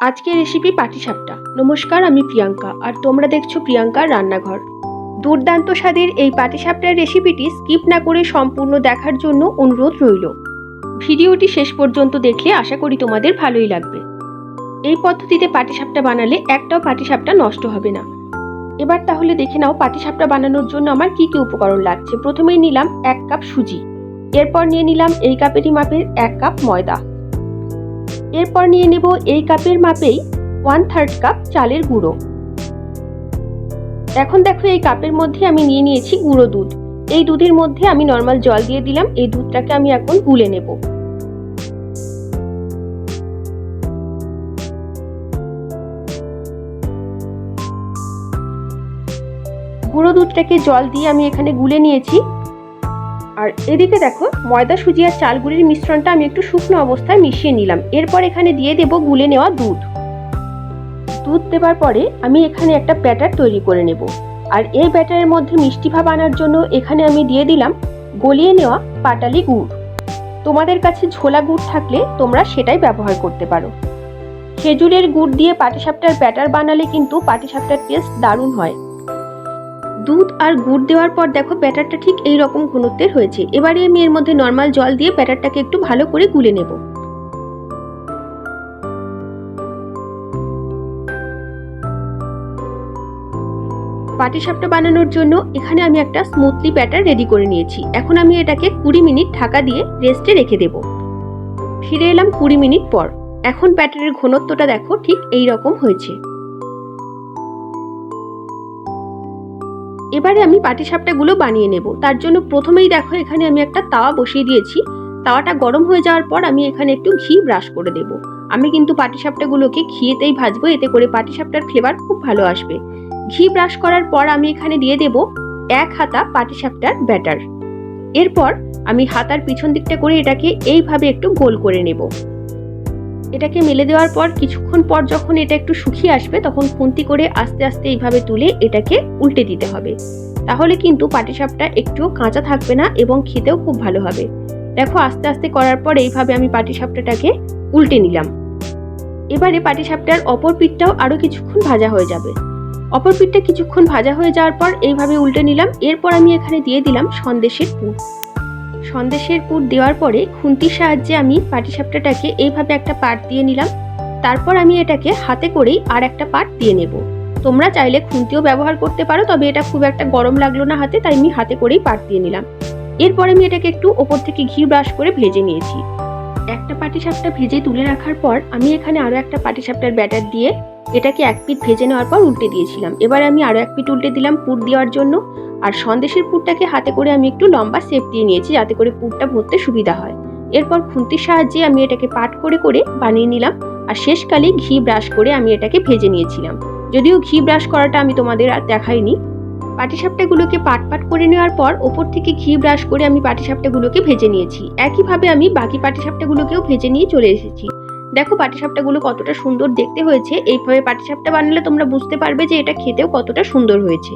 আজকের রেসিপি পাটিসাপটা। নমস্কার, আমি প্রিয়াঙ্কা। আর তোমরা দেখছ প্রিয়াঙ্কার রান্নাঘর। দুর্দান্ত স্বাদের এই পাটিসাপটার রেসিপিটি স্কিপ না করে সম্পূর্ণ দেখার জন্য অনুরোধ রইল। ভিডিওটি শেষ পর্যন্ত দেখলে আশা করি তোমাদের ভালোই লাগবে। এই পদ্ধতিতে পাটিসাপটা বানালে একটাও পাটিসাপটা নষ্ট হবে না। এবার তাহলে দেখে নাও পাটিসাপটা বানানোর জন্য আমার কি কি উপকরণ লাগছে। প্রথমেই নিলাম এক কাপ সুজি। এরপর নিয়ে নিলাম এই কাপেরই মাপের এক কাপ ময়দা। এরপর নিয়ে নেব এই কাপের মাপেই ওয়ান থার্ড কাপ চালের গুঁড়ো। এখন দেখো এই কাপের মধ্যে আমি নিয়ে নিয়েছি গুঁড়ো দুধ। এই দুধের মধ্যে আমি নর্মাল জল দিয়ে দিলাম, এই দুধটাকে আমি এখন গুলে নেব। গুঁড়ো দুধটাকে জল দিয়ে আমি এখানে গুলে নিয়েছি। আর এদিকে দেখো, ময়দা সুজি আর চালগুলির মিশ্রণটা আমি একটু শুকনো অবস্থায় মিশিয়ে নিলাম। এরপর এখানে দিয়ে দেব গুলে নেওয়া দুধ। দুধ দেওয়ার পরে আমি এখানে একটা ব্যাটার তৈরি করে নেব। আর এই ব্যাটারের মধ্যে মিষ্টি ভাব আনার জন্য এখানে আমি দিয়ে দিলাম গলিয়ে নেওয়া পাটালি গুড়। তোমাদের কাছে ঝোলা গুড় থাকলে তোমরা সেটাই ব্যবহার করতে পারো। খেজুরের গুড় দিয়ে পাটিসাপটার ব্যাটার বানালে কিন্তু পাটিসাপটার টেস্ট দারুণ হয়। দুধ আর গুড় দেওয়ার পর দেখো ব্যাটারটা ঠিক এই রকম ঘনত্বের হয়েছে। এবারে আমি এর মধ্যে নর্মাল জল দিয়ে ব্যাটারটাকে একটু ভালো করে গুলে নেব। পাটিসাপটা বানানোর জন্য এখানে আমি একটা স্মুথলি ব্যাটার রেডি করে নিয়েছি। এখন আমি এটাকে কুড়ি মিনিট ঢাকা দিয়ে রেস্টে রেখে দেব। ফিরে এলাম কুড়ি মিনিট পর। এখন ব্যাটারের ঘনত্বটা দেখো ঠিক এই রকম হয়েছে। এবারে আমি পাটিসাপটাগুলো বানিয়ে নেব। তার জন্য প্রথমেই দেখো এখানে আমি একটা তাওয়া বসিয়ে দিয়েছি। তাওয়াটা গরম হয়ে যাওয়ার পর আমি এখানে একটু ঘি ব্রাশ করে দেব। আমি কিন্তু পাটিসাপটাগুলোকে ঘিয়েতেই ভাজবো, এতে করে পাটিসাপটার ফ্লেভার খুব ভালো আসবে। ঘি ব্রাশ করার পর আমি এখানে দিয়ে দেব এক হাতা পাটিসাপটার ব্যাটার এরপর আমি হাতার পিছন দিকটা করে এটাকে এইভাবে একটু গোল করে নেব। এটাকে মেলে দেওয়ার পর কিছুক্ষণ পর যখন এটা একটু শুকিয়ে আসবে, তখন খুন্তি করে আস্তে আস্তে এইভাবে তুলে এটাকে উল্টে দিতে হবে। তাহলে কিন্তু পাটিসাপটা একটুও কাঁচা থাকবে না এবং খেতেও খুব ভালো হবে। দেখো আস্তে আস্তে করার পর এইভাবে আমি পাটিসাপটাটাকে উল্টে নিলাম। এবারে পাটিসাপটার অপর পিঠটাও আরও কিছুক্ষণ ভাজা হয়ে যাবে। অপর পিঠটা কিছুক্ষণ ভাজা হয়ে যাওয়ার পর এইভাবে উল্টে নিলাম। এরপর আমি এখানে দিয়ে দিলাম সন্দেশের পুর। সন্দেশের পুর দেওয়ার পরে খুন্তির সাহায্যে আমি পাটিসাপটাটাকে এইভাবে একটা পাট দিয়ে নিলাম। তারপর আমি এটাকে হাতে করেই আর একটা পাট দিয়ে নেব। তোমরা চাইলে খুন্তিও ব্যবহার করতে পারো, তবে এটা খুব একটা গরম লাগল না হাতে, তাই আমি হাতে করেই পাট দিয়ে নিলাম। এরপর আমি এটাকে একটু ওপর থেকে ঘি ব্রাশ করে ভেজে নিয়েছি। একটা পাটিসাপটা ভেজে তুলে রাখার পর আমি এখানে আরও একটা পাটিসাপটার ব্যাটার দিয়ে এটাকে এক পিঠ ভেজে নেওয়ার পর উল্টে দিয়েছিলাম। এবার আমি আরও এক পিঠ উল্টে দিলাম পুর দেওয়ার জন্য। আর সন্দেশের পুরটাকে হাতে করে আমি একটু লম্বা শেপ দিয়ে নিয়েছি যাতে করে পুরটা ভরতে সুবিধা হয়। এরপর খুন্তির সাহায্যে আমি এটাকে পাট করে করে বানিয়ে নিলাম। আর শেষকালে ঘি ব্রাশ করে আমি এটাকে ভেজে নিয়েছিলাম। যদিও ঘি ব্রাশ করাটা আমি তোমাদের আর দেখাইনি পাটিসাপটাগুলোকে পাট পাট করে নেওয়ার পর ওপর থেকে ঘি ব্রাশ করে আমি পাটিসাপটাগুলোকে ভেজে নিয়েছি। একইভাবে আমি বাকি পাটিসাপটাগুলোকেও ভেজে নিয়ে চলে এসেছি। দেখো পাটিসাপটাগুলো কতটা সুন্দর দেখতে হয়েছে। এইভাবে পাটিসাপটা বানালে তোমরা বুঝতে পারবে যে এটা খেতেও কতটা সুন্দর হয়েছে।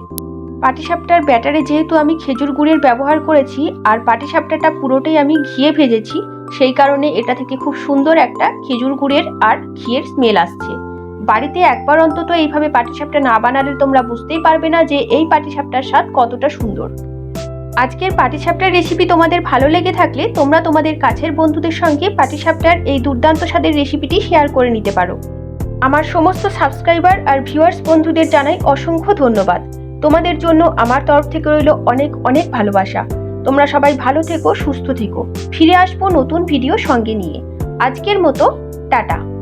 পাটিসাপটার ব্যাটারে যেহেতু আমি খেজুর গুড়ের ব্যবহার করেছি আর পাটিসাপটাটা পুরোটাই আমি ঘিয়ে ভেজেছি, সেই কারণে এটা থেকে খুব সুন্দর একটা খেজুর গুড়ের আর ঘিয়ের স্মেল আসছে। বাড়িতে একবার অন্তত এইভাবে পাটিসাপটা না বানালে তোমরা বুঝতেই পারবে না যে এই পাটিসাপটার স্বাদ কতটা সুন্দর। আজকের পাটিসাপটার রেসিপি তোমাদের ভালো লেগে থাকলে তোমরা তোমাদের কাছের বন্ধুদের সঙ্গে পাটিসাপটার এই দুর্দান্ত স্বাদের রেসিপিটি শেয়ার করে নিতে পারো। আমার সমস্ত সাবস্ক্রাইবার আর ভিউয়ার্স বন্ধুদের জানাই অসংখ্য ধন্যবাদ। তোমাদের জন্য আমার তরফ থেকে রইল অনেক অনেক ভালোবাসা। তোমরা সবাই ভালো থেকো, সুস্থ থেকো। ফিরে আসব নতুন ভিডিও সঙ্গে নিয়ে। আজকের মতো, টাটা।